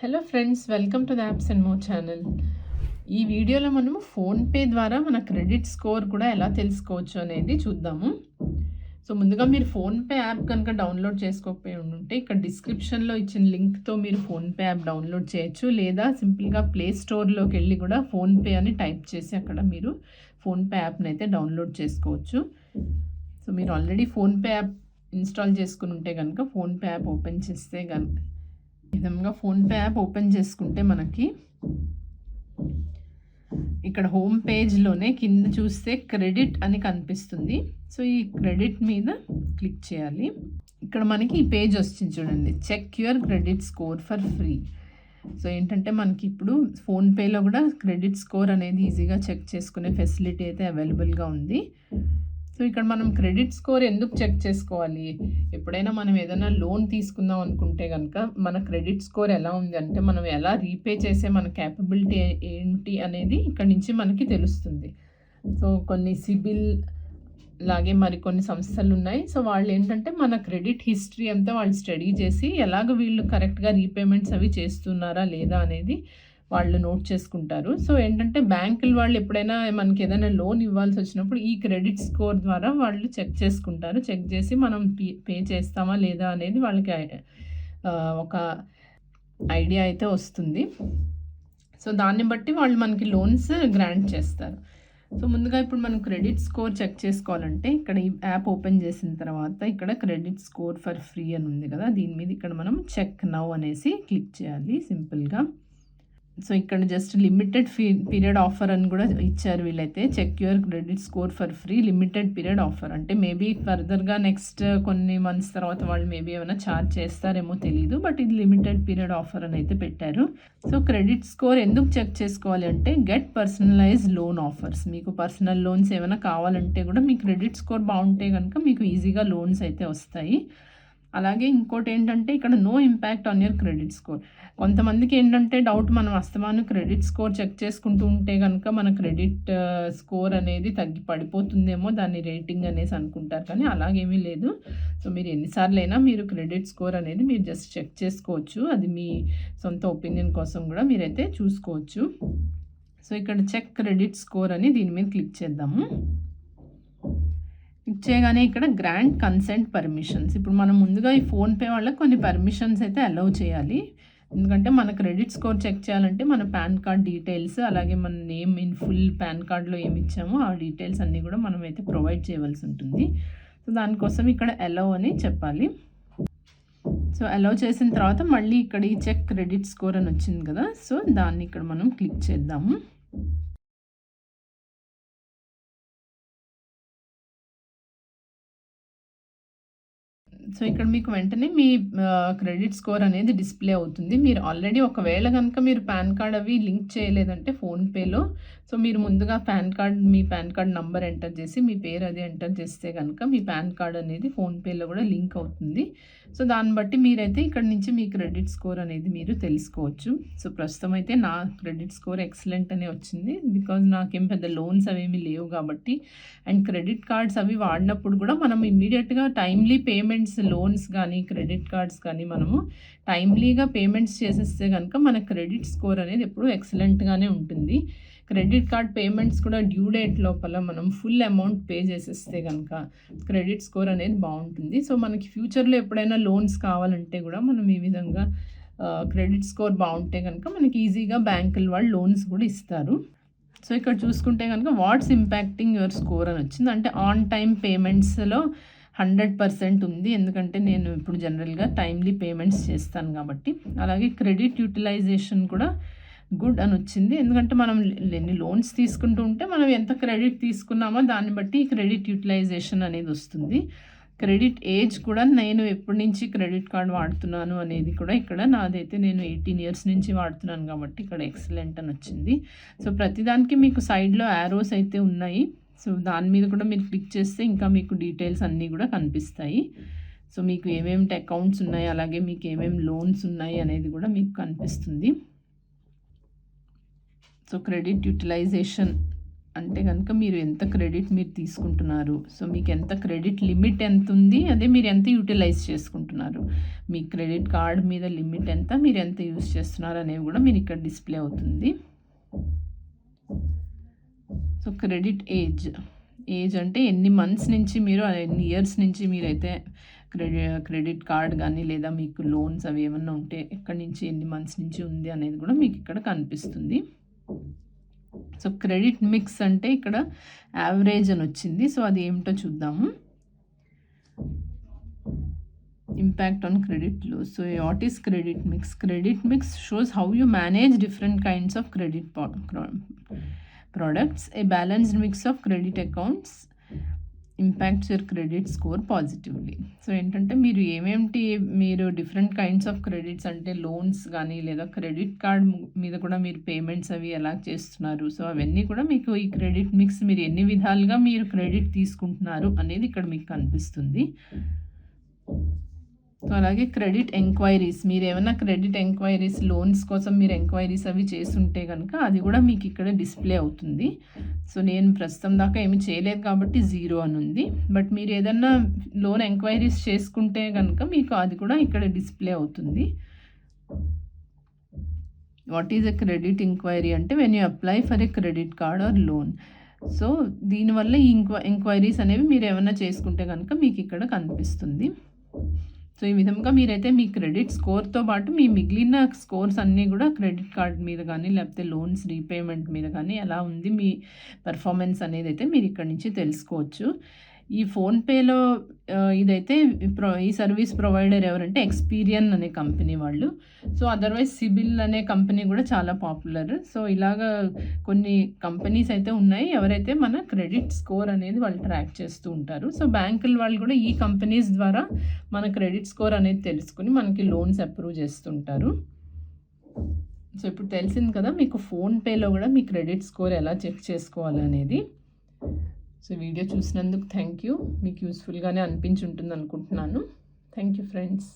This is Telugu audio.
Hello friends welcome to the apps and more channel ఈ వీడియోలో మనము ఫోన్పే ద్వారా మన క్రెడిట్ స్కోర్ కూడా ఎలా తెలుసుకోవచ్చు అనేది చూద్దాము. సో ముందుగా మీరు ఫోన్పే యాప్ కనుక డౌన్లోడ్ చేసుకోకపోయి ఉంటే ఇక్కడ డిస్క్రిప్షన్లో ఇచ్చిన లింక్తో మీరు ఫోన్పే యాప్ డౌన్లోడ్ చేయొచ్చు. లేదా సింపుల్గా ప్లే స్టోర్లోకి వెళ్ళి కూడా ఫోన్పే అని టైప్ చేసి అక్కడ మీరు ఫోన్పే యాప్ని అయితే డౌన్లోడ్ చేసుకోవచ్చు. సో మీరు ఆల్రెడీ ఫోన్పే యాప్ ఇన్స్టాల్ చేసుకుని ఉంటే కనుక ఫోన్పే యాప్ ఓపెన్ చేస్తే కనుక విధంగా ఫోన్పే యాప్ ఓపెన్ చేసుకుంటే మనకి ఇక్కడ హోమ్ పేజ్లోనే కింద చూస్తే క్రెడిట్ అని కనిపిస్తుంది. సో ఈ క్రెడిట్ మీద క్లిక్ చేయాలి. ఇక్కడ మనకి ఈ పేజ్ వచ్చింది చూడండి. Check your credit score for free. So ఏంటంటే మనకి ఇప్పుడు ఫోన్పేలో కూడా క్రెడిట్ స్కోర్ అనేది ఈజీగా చెక్ చేసుకునే ఫెసిలిటీ అయితే అవైలబుల్గా ఉంది. సో ఇక్కడ మనం క్రెడిట్ స్కోర్ ఎందుకు చెక్ చేసుకోవాలి? ఎప్పుడైనా మనం ఏదైనా లోన్ తీసుకుందాం అనుకుంటే కనుక మన క్రెడిట్ స్కోర్ ఎలా ఉంది అంటే మనం ఎలా రీపే చేసే మన క్యాపబిలిటీ ఏంటి అనేది ఇక్కడ నుంచి మనకి తెలుస్తుంది. సో కొన్ని సిబిల్ లాగే మరికొన్ని సంస్థలు ఉన్నాయి. సో వాళ్ళు ఏంటంటే మన క్రెడిట్ హిస్టరీ అంతా వాళ్ళు స్టడీ చేసి ఎలాగ వీళ్ళు కరెక్ట్గా రీపేమెంట్స్ అవి చేస్తున్నారా లేదా అనేది వాళ్ళు నోట్ చేసుకుంటారు. సో ఏంటంటే బ్యాంకులు వాళ్ళు ఎప్పుడైనా మనకి ఏదైనా లోన్ ఇవ్వాల్సి వచ్చినప్పుడు ఈ క్రెడిట్ స్కోర్ ద్వారా వాళ్ళు చెక్ చేసుకుంటారు. చెక్ చేసి మనం పే చేస్తామా లేదా అనేది వాళ్ళకి ఒక ఐడియా అయితే వస్తుంది. సో దాన్ని బట్టి వాళ్ళు మనకి లోన్స్ గ్రాంట్ చేస్తారు. సో ముందుగా ఇప్పుడు మనం క్రెడిట్ స్కోర్ చెక్ చేసుకోవాలంటే ఇక్కడ ఈ యాప్ ఓపెన్ చేసిన తర్వాత ఇక్కడ క్రెడిట్ స్కోర్ ఫర్ ఫ్రీ అని ఉంది కదా దీని మీద ఇక్కడ మనం చెక్ నౌ అనేసి క్లిక్ చేయాలి సింపుల్గా. సో ఇక్కడ just limited fee period offer అని కూడా ఇచ్చారు వీళ్ళైతే. Check your credit score for free limited period offer అంటే మేబీ ఫర్దర్గా నెక్స్ట్ కొన్ని మంత్స్ తర్వాత వాళ్ళు మేబీ ఏమైనా ఛార్జ్ చేస్తారేమో తెలియదు బట్ ఇది లిమిటెడ్ పీరియడ్ ఆఫర్ అని అయితే పెట్టారు. సో క్రెడిట్ స్కోర్ ఎందుకు చెక్ చేసుకోవాలి అంటే గెట్ పర్సనలైజ్ లోన్ ఆఫర్స్ మీకు పర్సనల్ లోన్స్ ఏమైనా కావాలంటే కూడా మీ క్రెడిట్ స్కోర్ బాగుంటే కనుక మీకు ఈజీగా లోన్స్ అయితే వస్తాయి. అలాగే ఇంకోటి ఏంటంటే ఇక్కడ no impact on your credit score కొంతమందికి ఏంటంటే డౌట్ మనం అస్తమాను క్రెడిట్ స్కోర్ చెక్ చేసుకుంటూ ఉంటే కనుక మన క్రెడిట్ స్కోర్ uh, అనేది తగ్గి పడిపోతుందేమో దాని రేటింగ్ అనేసి అనుకుంటారు. కానీ అలాగేమీ లేదు. సో మీరు ఎన్నిసార్లు అయినా మీరు క్రెడిట్ స్కోర్ అనేది మీరు జస్ట్ చెక్ చేసుకోవచ్చు. అది మీ సొంత ఒపీనియన్ కోసం కూడా మీరైతే చూసుకోవచ్చు. సో ఇక్కడ చెక్ క్రెడిట్ స్కోర్ అని దీని మీద క్లిక్ చేద్దాము. ఇచ్చేగానే ఇక్కడ గ్రాండ్ కన్సెంట్ పర్మిషన్స్. ఇప్పుడు మనం ముందుగా ఈ ఫోన్పే వాళ్ళకి కొన్ని పర్మిషన్స్ అయితే అలౌ చేయాలి. ఎందుకంటే మన క్రెడిట్ స్కోర్ చెక్ చేయాలంటే మన పాన్ కార్డ్ డీటెయిల్స్ అలాగే మన నేమ్ ఇన్ ఫుల్ పాన్ కార్డ్లో ఏమి ఇచ్చామో ఆ డీటెయిల్స్ అన్నీ కూడా మనం అయితే ప్రొవైడ్ చేయవలసి ఉంటుంది. సో దానికోసం ఇక్కడ అలౌ అని చెప్పాలి. సో అలౌ చేసిన తర్వాత మళ్ళీ ఇక్కడ ఈ చెక్ క్రెడిట్ స్కోర్ అని వచ్చింది కదా సో దాన్ని ఇక్కడ మనం క్లిక్ చేద్దాము. సో ఇక్కడ మీకు వెంటనే మీ క్రెడిట్ స్కోర్ అనేది డిస్ప్లే అవుతుంది. మీరు ఆల్రెడీ ఒకవేళ కనుక మీరు పాన్ కార్డ్ అవి లింక్ చేయలేదంటే ఫోన్పేలో సో మీరు ముందుగా పాన్ కార్డ్ మీ పాన్ కార్డ్ నంబర్ ఎంటర్ చేసి మీ పేరు అది ఎంటర్ చేస్తే కనుక మీ పాన్ కార్డ్ అనేది ఫోన్పేలో కూడా లింక్ అవుతుంది. సో దాన్ని బట్టి మీరైతే ఇక్కడ నుంచి మీ క్రెడిట్ స్కోర్ అనేది మీరు తెలుసుకోవచ్చు. సో ప్రస్తుతం అయితే నా క్రెడిట్ స్కోర్ ఎక్సలెంట్ అనే వచ్చింది. బికాజ్ నాకేం పెద్ద లోన్స్ అవేమి లేవు కాబట్టి. అండ్ క్రెడిట్ కార్డ్స్ అవి వాడినప్పుడు కూడా మనం ఇమ్మీడియట్గా టైమ్లీ పేమెంట్స్ లోన్స్ కానీ క్రెడిట్ కార్డ్స్ కానీ మనము టైమ్లీగా పేమెంట్స్ చేసేస్తే కనుక మన క్రెడిట్ స్కోర్ అనేది ఎప్పుడూ ఎక్సలెంట్గానే ఉంటుంది. క్రెడిట్ కార్డ్ పేమెంట్స్ కూడా డ్యూ డేట్ లోపల మనం ఫుల్ అమౌంట్ పే చేసేస్తే కనుక క్రెడిట్ స్కోర్ అనేది బాగుంటుంది. సో మనకి ఫ్యూచర్లో ఎప్పుడైనా లోన్స్ కావాలంటే కూడా మనం ఈ విధంగా క్రెడిట్ స్కోర్ బాగుంటే కనుక మనకి ఈజీగా బ్యాంకుల వాళ్ళు లోన్స్ కూడా ఇస్తారు. సో ఇక్కడ చూసుకుంటే కనుక వాట్స్ ఇంపాక్టింగ్ యువర్ స్కోర్ అని వచ్చింది. అంటే ఆన్ టైం పేమెంట్స్లో హండ్రెడ్ పర్సెంట్ ఉంది. ఎందుకంటే నేను ఇప్పుడు జనరల్గా టైమ్లీ పేమెంట్స్ చేస్తాను కాబట్టి. అలాగే క్రెడిట్ యూటిలైజేషన్ కూడా గుడ్ అని వచ్చింది. ఎందుకంటే మనం ఎన్ని లోన్స్ తీసుకుంటూ ఉంటే మనం ఎంత క్రెడిట్ తీసుకున్నామో దాన్ని బట్టి క్రెడిట్ యూటిలైజేషన్ అనేది వస్తుంది. క్రెడిట్ ఏజ్ కూడా నేను ఎప్పటి నుంచి క్రెడిట్ కార్డ్ వాడుతున్నాను అనేది కూడా ఇక్కడ నాదైతే నేను ఎయిటీన్ ఇయర్స్ నుంచి వాడుతున్నాను కాబట్టి ఇక్కడ ఎక్సలెంట్ అని వచ్చింది. సో ప్రతిదానికి మీకు సైడ్లో యారోస్ అయితే ఉన్నాయి. సో దాని మీద కూడా మీరు క్లిక్ చేస్తే ఇంకా మీకు డీటెయిల్స్ అన్నీ కూడా కనిపిస్తాయి. సో మీకు ఏమేమి అకౌంట్స్ ఉన్నాయి అలాగే మీకు ఏమేమి లోన్స్ ఉన్నాయి అనేది కూడా మీకు కనిపిస్తుంది. సో క్రెడిట్ యూటిలైజేషన్ అంటే కనుక మీరు ఎంత క్రెడిట్ మీరు తీసుకుంటున్నారు. సో మీకు ఎంత క్రెడిట్ లిమిట్ ఎంత ఉంది అదే మీరు ఎంత యూటిలైజ్ చేసుకుంటున్నారు. మీ క్రెడిట్ కార్డ్ మీద లిమిట్ ఎంత మీరు ఎంత యూజ్ చేస్తున్నారు అనేవి కూడా మీరు ఇక్కడ డిస్ప్లే అవుతుంది. So credit age. ఏజ్ అంటే ఎన్ని మంత్స్ నుంచి మీరు ఎన్ని ఇయర్స్ నుంచి మీరైతే క్రెడిట్ క్రెడిట్ కార్డ్ కానీ లేదా మీకు లోన్స్ అవి ఏమన్నా ఉంటే ఎక్కడి నుంచి ఎన్ని మంత్స్ నుంచి ఉంది అనేది కూడా మీకు ఇక్కడ కనిపిస్తుంది. సో క్రెడిట్ మిక్స్ అంటే ఇక్కడ యావరేజ్ అని వచ్చింది. సో అది ఏమిటో చూద్దాము. Impact on క్రెడిట్లో. So what is credit mix? Credit mix shows how you manage different kinds of credit products a balanced mix of credit accounts impacts your credit score positively so ఏంటంటే మీరు ఏమేమిటి మీరు డిఫరెంట్ కైండ్స్ ఆఫ్ క్రెడిట్స్ అంటే లోన్స్ కానీ లేదా క్రెడిట్ కార్డ్ మీద కూడా మీరు పేమెంట్స్ అవి ఎలా చేస్తున్నారు? సో అవన్నీ కూడా మీకు ఈ క్రెడిట్ మిక్స్ మీరు ఎన్ని విధాలుగా మీరు క్రెడిట్ తీసుకుంటున్నారు అనేది ఇక్కడ మీకు కనిపిస్తుంది. అలాగే క్రెడిట్ ఎంక్వైరీస్ మీరు ఏమైనా క్రెడిట్ ఎంక్వైరీస్ లోన్స్ కోసం మీరు ఎంక్వైరీస్ అవి చేస్తుంటే కనుక అది కూడా మీకు ఇక్కడ డిస్ప్లే అవుతుంది. సో నేను ప్రస్తుతం దాకా ఏమి చేయలేదు కాబట్టి జీరో అని ఉంది. బట్ మీరు ఏదన్నా లోన్ ఎంక్వైరీస్ చేసుకుంటే కనుక మీకు అది కూడా ఇక్కడ డిస్ప్లే అవుతుంది. What is a credit enquiry అంటే when you apply for a credit card or loan. So దీనివల్ల ఈ ఎంక్వైరీస్ అనేవి మీరు ఏమైనా చేసుకుంటే కనుక మీకు ఇక్కడ కనిపిస్తుంది. సో ఈ విధంగా మీరైతే మీ క్రెడిట్ స్కోర్తో పాటు మీ మిగిలిన స్కోర్స్ అన్నీ కూడా క్రెడిట్ కార్డ్ మీద కానీ లేకపోతే లోన్స్ రీపేమెంట్ మీద కానీ ఎలా ఉంది మీ పర్ఫార్మెన్స్ అనేది అయితే మీరు ఇక్కడ నుంచి తెలుసుకోవచ్చు. ఈ ఫోన్పేలో ఇదైతే ప్రొ ఈ సర్వీస్ ప్రొవైడర్ ఎవరంటే ఎక్స్పీరియన్ అనే కంపెనీ వాళ్ళు. సో అదర్వైజ్ సిబిల్ అనే కంపెనీ కూడా చాలా పాపులర్. సో ఇలాగా కొన్ని కంపెనీస్ అయితే ఉన్నాయి. ఎవరైతే మన క్రెడిట్ స్కోర్ అనేది వాళ్ళు ట్రాక్ చేస్తూ ఉంటారు. సో బ్యాంకుల వాళ్ళు కూడా ఈ కంపెనీస్ ద్వారా మన క్రెడిట్ స్కోర్ అనేది తెలుసుకుని మనకి లోన్స్ అప్రూవ్ చేస్తుంటారు. సో ఇప్పుడు తెలిసింది కదా మీకు ఫోన్పేలో కూడా మీ క్రెడిట్ స్కోర్ ఎలా చెక్ చేసుకోవాలి అనేది సో వీడియో చూసినందుకు థ్యాంక్ యూ. మీకు యూస్ఫుల్గానే అనిపించి ఉంటుంది అనుకుంటున్నాను థ్యాంక్ యూ ఫ్రెండ్స్